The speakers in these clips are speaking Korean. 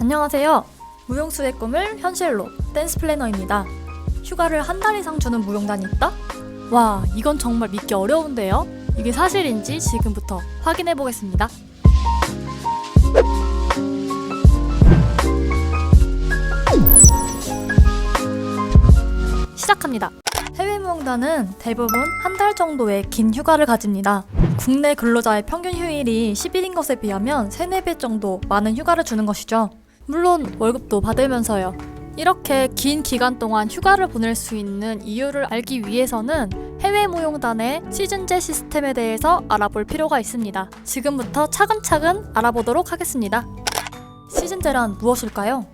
안녕하세요. 무용수의 꿈을 현실로 댄스 플래너입니다. 휴가를 한 달 이상 주는 무용단이 있다? 와, 이건 정말 믿기 어려운데요? 이게 사실인지 지금부터 확인해 보겠습니다. 시작합니다. 해외 무용단은 대부분 한 달 정도의 긴 휴가를 가집니다. 국내 근로자의 평균 휴일이 10일인 것에 비하면 3, 4배 정도 많은 휴가를 주는 것이죠. 물론 월급도 받으면서요. 이렇게 긴 기간 동안 휴가를 보낼 수 있는 이유를 알기 위해서는 해외 무용단의 시즌제 시스템에 대해서 알아볼 필요가 있습니다. 지금부터 차근차근 알아보도록 하겠습니다. 시즌제란 무엇일까요?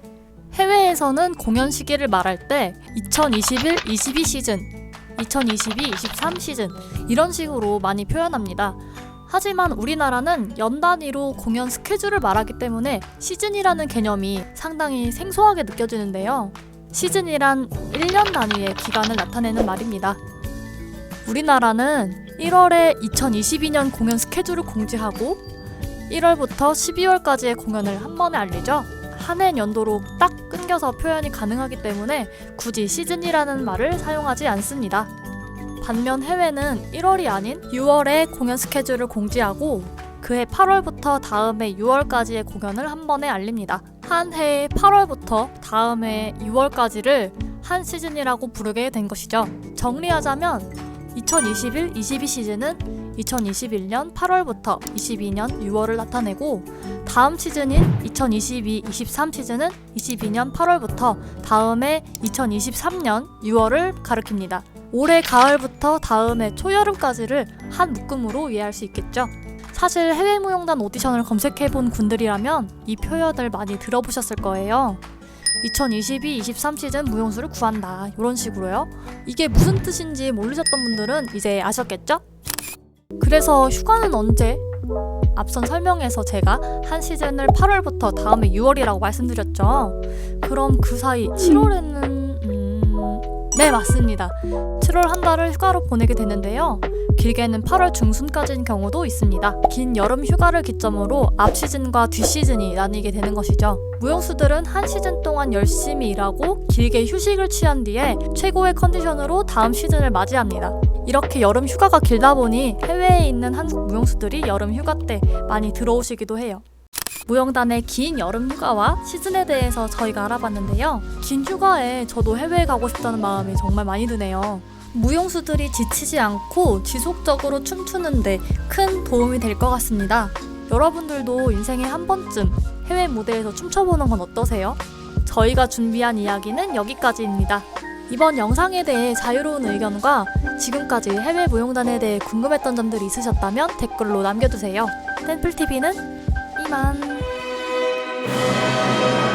해외에서는 공연 시기를 말할 때 2021, 22 시즌, 2022, 23 시즌 이런 식으로 많이 표현합니다. 하지만 우리나라는 연 단위로 공연 스케줄을 말하기 때문에 시즌이라는 개념이 상당히 생소하게 느껴지는데요. 시즌이란 1년 단위의 기간을 나타내는 말입니다. 우리나라는 1월에 2022년 공연 스케줄을 공지하고 1월부터 12월까지의 공연을 한 번에 알리죠. 한 해 연도로 딱 끊겨서 표현이 가능하기 때문에 굳이 시즌이라는 말을 사용하지 않습니다. 반면 해외는 1월이 아닌 6월에 공연 스케줄을 공지하고 그해 8월부터 다음 해 6월까지의 공연을 한 번에 알립니다. 한 해의 8월부터 다음 해 6월까지를 한 시즌이라고 부르게 된 것이죠. 정리하자면 2021, 22 시즌은 2021년 8월부터 22년 6월을 나타내고 다음 시즌인 2022, 23 시즌은 22년 8월부터 다음해 2023년 6월을 가리킵니다. 올해 가을부터 다음해 초여름까지를 한 묶음으로 이해할 수 있겠죠. 사실 해외 무용단 오디션을 검색해 본 분들이라면 이 표현을 많이 들어보셨을 거예요. 2022, 23 시즌 무용수를 구한다. 이런 식으로요. 이게 무슨 뜻인지 모르셨던 분들은 이제 아셨겠죠? 그래서 휴가는 언제? 앞선 설명에서 제가 한 시즌을 8월부터 다음에 6월이라고 말씀드렸죠. 그럼 그 사이 7월에는 음... 네 맞습니다. 7월 한 달을 휴가로 보내게 되는데요. 길게는 8월 중순까지인 경우도 있습니다. 긴 여름 휴가를 기점으로 앞 시즌과 뒷 시즌이 나뉘게 되는 것이죠. 무용수들은 한 시즌 동안 열심히 일하고 길게 휴식을 취한 뒤에 최고의 컨디션으로 다음 시즌을 맞이합니다. 이렇게 여름 휴가가 길다 보니 해외에 있는 한국 무용수들이 여름 휴가 때 많이 들어오시기도 해요. 무용단의 긴 여름 휴가와 시즌에 대해서 저희가 알아봤는데요. 긴 휴가에 저도 해외에 가고 싶다는 마음이 정말 많이 드네요. 무용수들이 지치지 않고 지속적으로 춤추는데 큰 도움이 될 것 같습니다. 여러분들도 인생에 한 번쯤 해외 무대에서 춤춰보는 건 어떠세요? 저희가 준비한 이야기는 여기까지입니다. 이번 영상에 대해 자유로운 의견과 지금까지 해외 무용단에 대해 궁금했던 점들이 있으셨다면 댓글로 남겨주세요. 템플TV는 이만. Música